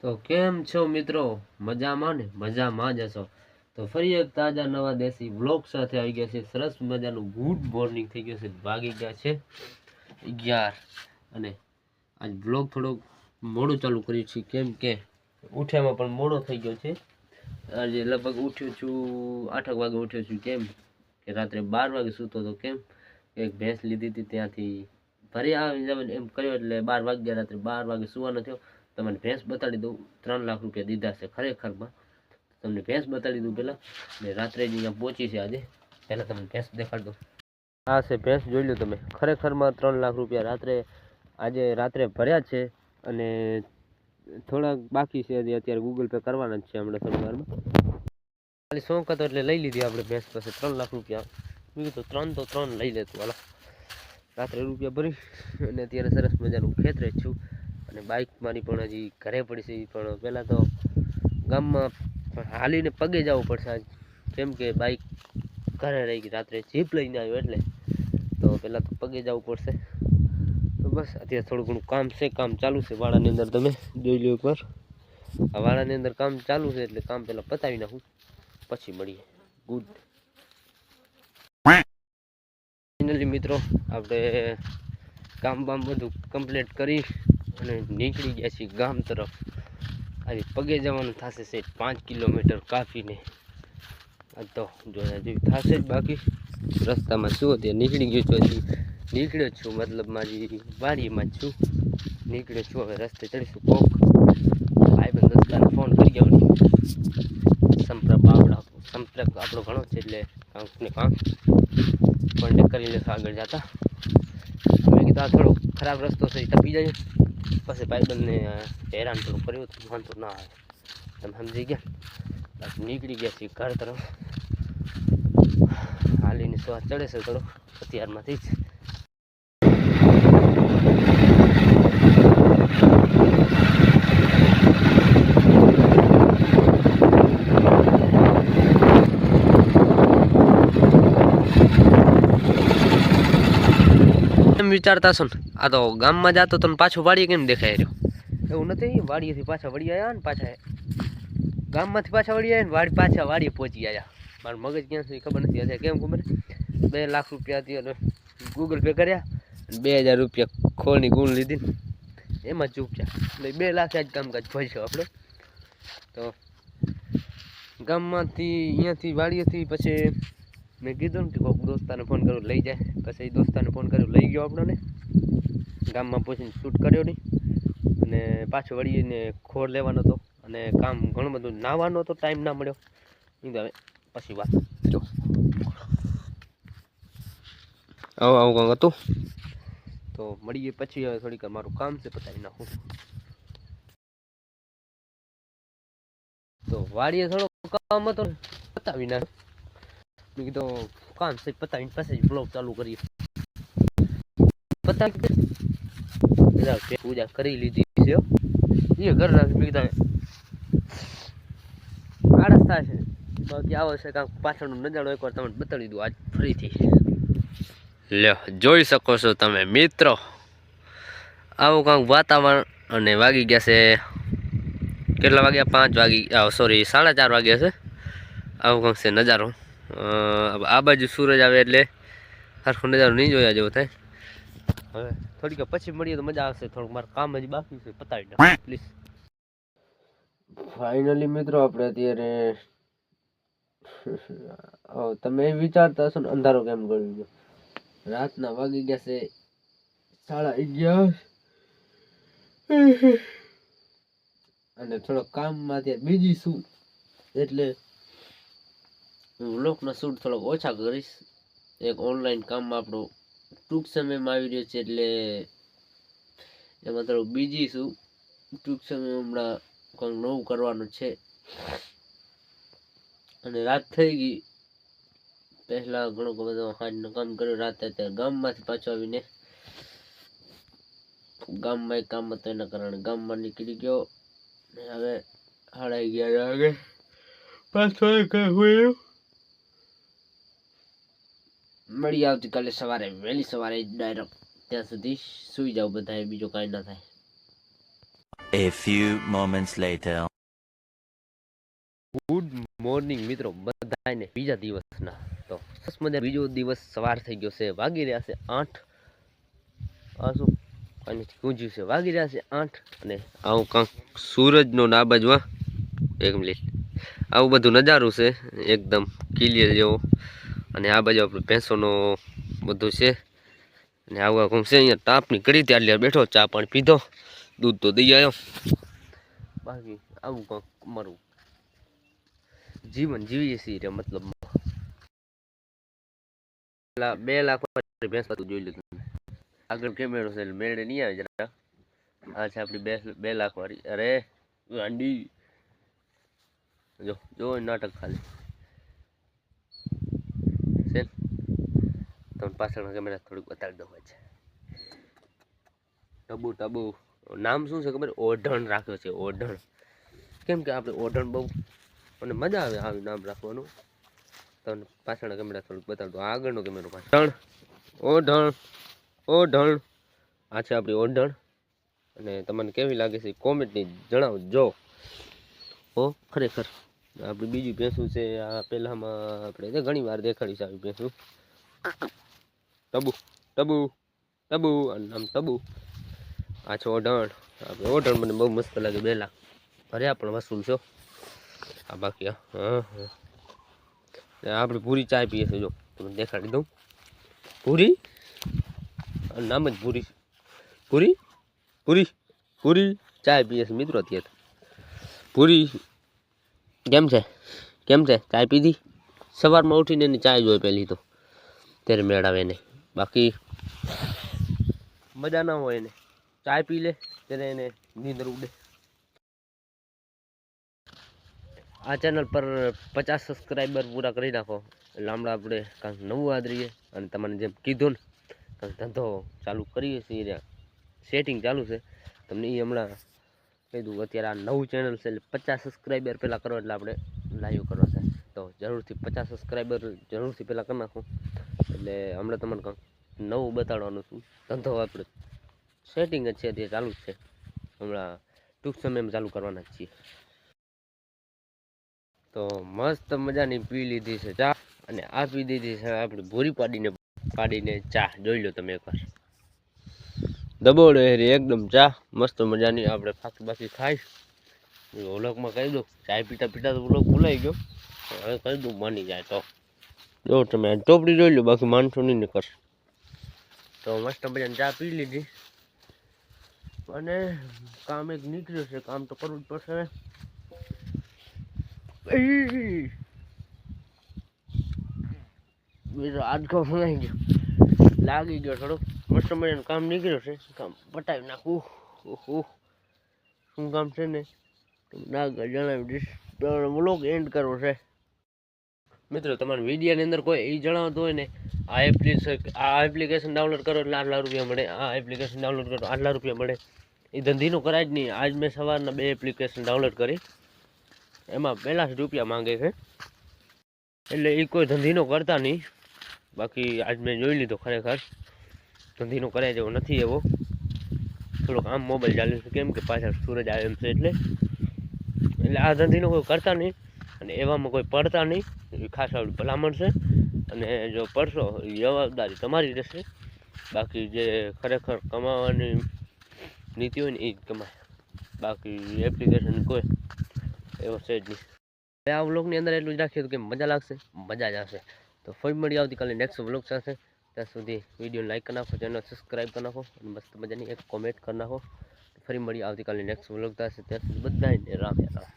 તો કેમ છો મિત્રો? મજામાં ને? મજામાં જ હશો. તો ફરી એક તાજા નવા દેશી બ્લોગ સાથે આવી ગયા છે. સરસ મજાનું ગુડ મોર્નિંગ થઈ ગયું છે. વાગી ગયા છે અગિયાર. અને આજ બ્લોગ થોડોક મોડું ચાલુ કર્યું છે. કેમ કે ઉઠ્યામાં પણ મોડો થઈ ગયો છે. આજે લગભગ ઉઠ્યો છું આઠક વાગે ઉઠ્યો છું. કેમ કે રાત્રે બાર વાગે સૂતો હતો. કેમ એક ભેંસ લીધી હતી ત્યાંથી ફરી આવી જવાનું એમ કર્યો એટલે બાર વાગ્યા રાત્રે બાર વાગે સુવાનો થયો. તમને ભેંસ બતાડી દઉં, ત્રણ લાખ રૂપિયા દીધા છે ખરેખરમાં. તમને ભેંસ બતાડી દઉં પહેલાં ને રાત્રે જ અહીંયા પહોંચી છે આજે, પહેલાં તમને ભેંસ દેખાડી દઉં. હા છે ભેંસ, જોઈ લો તમે. ખરેખરમાં ત્રણ લાખ રૂપિયા રાત્રે, આજે રાત્રે ભર્યા છે અને થોડાક બાકી છે અત્યારે ગૂગલ પે કરવાના જ છે હમણાં થોડી વારમાં ખાલી શોખ હતો એટલે લઈ લીધી આપણે ભેંસ પાસે ત્રણ લાખ રૂપિયા. મેં કીધું ત્રણ તો ત્રણ લઈ લેતું, હાલો. રાત્રે રૂપિયા ભરી અને અત્યારે સરસ મજાનું ખેતરે છું. અને બાઇક મારી પણ હજી ઘરે પડી છે, પણ પહેલાં તો ગામમાં પણ હાલીને પગે જવું પડશે આજ. કેમ કે બાઇક ઘરે રહી ગઈ, રાત્રે જીપ લઈને આવ્યો એટલે. તો પહેલાં તો પગે જવું પડશે. તો બસ, અત્યારે થોડું ઘણું કામ છે, કામ ચાલુ છે વાળાની અંદર તમે જોઈ લો એકવાર. આ વાળાની અંદર કામ ચાલુ છે, એટલે કામ પહેલાં પતાવી નાખું. પછી મળીએ. ગુડ ફાઇનલી મિત્રો, આપણે કામ બામ બધું કમ્પ્લીટ કરી અને નીકળી ગયા છીએ ગામ તરફ. આજે પગે જવાનું થશે છે પાંચ કિલોમીટર કાપીને. તો જોયા જેવી થશે જ બાકી. રસ્તામાં શું અત્યારે નીકળી ગયો છું હજી. નીકળ્યો છું, મતલબ મારી વાડીમાં છું. નીકળ્યો છું, હવે રસ્તે ચડીશું કોક. ભાઈબંધ દોસ્તાને ફોન કરી ગયો સંપર્ક આપણા સંપર્ક આપણો ઘણો છે એટલે કાંક ને કાંક કોન્ટેક કરી લેશું આગળ જતા. મેં કીધું આ થોડો ખરાબ રસ્તો છે તપી જાય. પછી ભાઈબંધને હેરાન થોડું કર્યું તો વાંધો ના આવે. તમે સમજી ગયા? બાકી નીકળી ગયા છીએ ઘર તરફ. હાલીની શ્વાસ ચડે છે થોડો, અત્યારમાંથી જ. વિચારતા છો ને? આ તો ગામમાં જતો તો પાછો વાડીએ કેમ દેખાય રહ્યો? એવું નથી વાડીએથી પાછા વળી આવ્યા ને પાછા. ગામમાંથી પાછા વળી આવ્યા ને વાડી પાછા વાડીએ પહોંચી આવ્યા મારું મગજ ક્યાં સુધી ખબર નથી અત્યારે કેમ ખબર? બે લાખ રૂપિયા હતી ગૂગલ પે કર્યા બે હજાર રૂપિયા ખોળની ગુણ લીધી એમાં એમાં છે એટલે બે લાખ જ કામકાજ ભરશો આપણે. તો ગામમાંથી અહીંયાથી વાડીએથી પછી મેં કીધું ને કે કોઈક દોસ્તાને ફોન કરું, લઈ જાય. પછી દોસ્તાને ફોન કર્યો, લઈ ગયો આપણને. ગામમાં પહોંચીને શૂટ કર્યો નહીં. અને પાછો વળીને ખોર લેવાનો હતો. અને કામ ઘણું બધું નાવાનો હતો ટાઈમ ના મળ્યો. હવે પછી વાત. જો. આવું આવું કંઈક હતું. તો મળીએ પછી, હવે થોડીક મારું કામ છે, પતાવી નાખું. તો વાડીએ થોડો કામ હતો પતાવી નાખ મેં કીધું કામ છે, પતાવીને પછી બ્લોગ ચાલુ કરીએ. પતાવી પૂજા કરી લીધી છે. એ ઘર નાખી મેં કીધું આળસ થાય છે. બાકી આવો છે, કાંક પાછળનો નજારો એકવાર તમને બતાવી દઉં. આજ ફરીથી. લ્યો જોઈ શકો છો તમે મિત્રો. આવું કાંક વાતાવરણ અને વાગી ગયા છે. કેટલા વાગ્યા? પાંચ વાગી સોરી સાડા ચાર વાગ્યા છે. આવું કાંક છે નજારો. આ બાજુ સૂરજ આવે એટલે સરખો નજારો નહીં જોયા જેવો થાય. હવે થોડીક પછી મળીએ તો મજા આવશે. થોડુંક મારું કામ હજી બાકી છે, પતાવી દો પ્લીઝ ફાઇનલી મિત્રો આપણે અત્યારે તમે વિચારતા હશો ને, અંધારો કેમ ગળી ગયો? રાતના વાગી ગયા છે સાડા અગિયાર. અને થોડો કામમાં ત્યાં બીજી શું એટલે હું લોકના શૂટ થોડોક ઓછા કરીશ. એક ઓનલાઈન કામમાં આપણો ટૂંક સમયમાં આવી રહ્યો છે એટલે એમાં થોડું બીજી છું. ટૂંક સમય હમણાં કંઈક નવું કરવાનું છે. અને રાત થઈ ગઈ. પહેલા ઘણો બધો હાજનું કામ કર્યું. રાતે અત્યારે ગામમાંથી પાછો આવીને ગામમાં એક કામ હતું, એના કારણે ગામમાં નીકળી ગયો. હવે સાડા અગિયાર વાગે પાછો એક હોય. મળીએ આવતીકાલે સવારે વહેલી સવારે ડાયરેક્ટ ત્યાં સુધી સુઈ જાવ બધા બીજું કાંઈ ના થાય. A few moments later. Good morning મિત્રો બધાને બીજા દિવસના. તો સરસ મજા બીજો દિવસ સવાર થઈ ગયો છે વાગી રહ્યા છે આઠ. આ શું? અને ગુંજ્યું છે વાગી રહ્યા છે આઠ અને આવું કાંક સૂરજનો ના બાજુમાં એક મિનિટ. આવું બધું નજારું છે એકદમ ક્લિયર જેવો. અને આ બાજુ આપણું ભેંસોનો બધું છે. અને આવું કોમ છે, અહીંયા તાપની કડી ત્યાં બેઠો, ચા પાણી પીધો, દૂધ તો દઈ આવ્યો બાકી આવું કંઈક અમારું જીવન જીવીએ છીએ મતલબ બે લાખ ભેંસ જોઈ લીધું. આગળ કેમેરો છે મેળે નહીં આવે જરા. આ છે આપણી બે બે લાખ વાળી. અરે, ગાંડી. જો જો નાટક ખાલી છે ને? તમને પાછળના કેમેરા થોડુંક બતાવી દઉં છે ટબુ ટબુ. નામ શું છે ખબર? ઓઢણ રાખ્યો છે, ઓઢણ. કેમ કે આપણે ઓઢણ બહુ અને મજા આવે આવી નામ રાખવાનું. તમને પાછળના કેમેરા થોડુંક બતાવી દઉં. આગળનો કેમેરો પાછળ. ઓઢણ ઓઢણ આ છે આપણી ઓઢણ. અને તમને કેવી લાગે છે કોમેન્ટની જણાવજો ઓ ખરેખર. આપણી બીજું ભેંસું છે, આ પહેલામાં આપણે ઘણી વાર દેખાડી છે આવી ભેંસું. ટબુ ટબુ ટબુ અને નામ ટબુ આ છો ઓઢણ આપણે ઓઢણ મને બહુ મસ્ત લાગે બેલા. ભર્યા પણ વસૂલ છો. આ બાકી. હા હા આપણે પૂરી ચાય પીએ છે જો. તમને દેખાડી દઉં. પૂરી? નામ જ પૂરી પૂરી? પૂરી? પૂરી ચાય પીએ છે મિત્રો, અત્યારે. પૂરી કેમ છે? કેમ છે? ચાય પીધી? સવારમાં ઉઠીને એની ચાય જોઈએ પહેલી તો. ત્યારે મેળાવે એને બાકી મજા ના હોય એને. ચાય પી લે ત્યારે એને નીંદર ઉડે. આ ચેનલ પર પચાસ સબસ્ક્રાઈબર પૂરા કરી નાખો. એટલે હમણાં આપણે કાંઈક નવું આદરીએ અને તમને જેમ કીધું ને કાંઈક ધંધો ચાલુ કરીએ છીએ સેટિંગ ચાલુ છે. તમને એ હમણાં કહી દઉં, અત્યારે આ નવું ચેનલ છે એટલે પચાસ સબસ્ક્રાઈબર પહેલાં કરો એટલે આપણે લાઈવ કરવા છે. તો જરૂરથી પચાસ સબસ્ક્રાઈબર જરૂરથી પહેલાં કરી નાખો. એટલે હમણાં તમને કંઈક નવું બતાડવાનું છું. ધંધો આપણે સેટિંગ જ છે તે ચાલુ છે. હમણાં ટૂંક સમયમાં ચાલુ કરવાના છીએ. તો મસ્ત મજાની પી લીધી છે ચા અને આ પી દીધી છે આપણે ભૂરી પાડીને પાડીને ચા. જોઈ લો તમે એકવાર. દબોડે હેરી એકદમ ચા. મસ્ત મજાની આપણે ફાકી બાકી ખાઈ ઓલોકમાં કહી દઉં, ચાય પીતા પીતા તો ઓલક ભૂલાઈ ગયો. હવે કઈ દઉં માની જાય તો. જો, તમે ચોપડી જોઈ લો, બાકી માણસો નહીં નીકળશે તો મસ્ત મજાની ચા પી લીધી. અને કામ એક નીકળ્યું છે, કામ તો કરવું જ પડશે. ફણાઈ આડકો ભણાઈ ગયો. લાગી ગયો થોડો મસ્ત મજાનું કામ નીકળ્યું છે. કામ? પટાવી નાખું. ઓહો. શું કામ છે ને? ના જણાવી દઈશ. તમારે એન્ડ કરવો છે. મિત્રો, તમારા વિડીયાની અંદર કોઈ એ જણાવતું હોય ને, આ એપ્લિકેશન આ એપ્લિકેશન ડાઉનલોડ કરો એટલે આટલા રૂપિયા મળે. આ એપ્લિકેશન ડાઉનલોડ કરો આટલા રૂપિયા મળે. એ ધંધીનું કરાય જ નહીં. આજ મેં સવારના બે એપ્લિકેશન ડાઉનલોડ કરી. એમાં પહેલાં જ રૂપિયા માંગે છે. એટલે એ કોઈ ધંધીનો કરતા નહીં. બાકી આજ મેં જોઈ લીધો ખરેખર. ધંધીનો કરાય જેવો નથી એવો. થોડોક આમ મોબાઈલ ચાલ્યું છે. કેમ કે પાછળ સૂરજ આવે એમ છે એટલે. એટલે આ ધંધીનો કોઈ કરતા નહીં. અને એવામાં કોઈ પડતા નહીં. એ ખાસ આવડી ભલામણ છે અને જો પડશો જવાબદારી તમારી રહેશે. બાકી જે ખરેખર કમાવાની નીતિ હોય ને એ જ કમાય. બાકી એપ્લિકેશન કોઈ એવો છે જ નહીં. આ વ્લોગની અંદર એટલું જ રાખીએ તો કે મજા લાગશે, મજા જ આવશે. તો ફરી મળી આવતીકાલે નેક્સ્ટ વ્લોગ સાથે. ત્યાં સુધી વીડિયો લાઇક કરી નાખો ચેનલ સબસ્ક્રાઈબ કરી નાખો અને મસ્ત મજાની એક કોમેન્ટ કરી નાખો. ફરી મળી આવતીકાલે નેક્સ્ટ વ્લોગ થશે ત્યાં સુધી બધાને રામ રામ.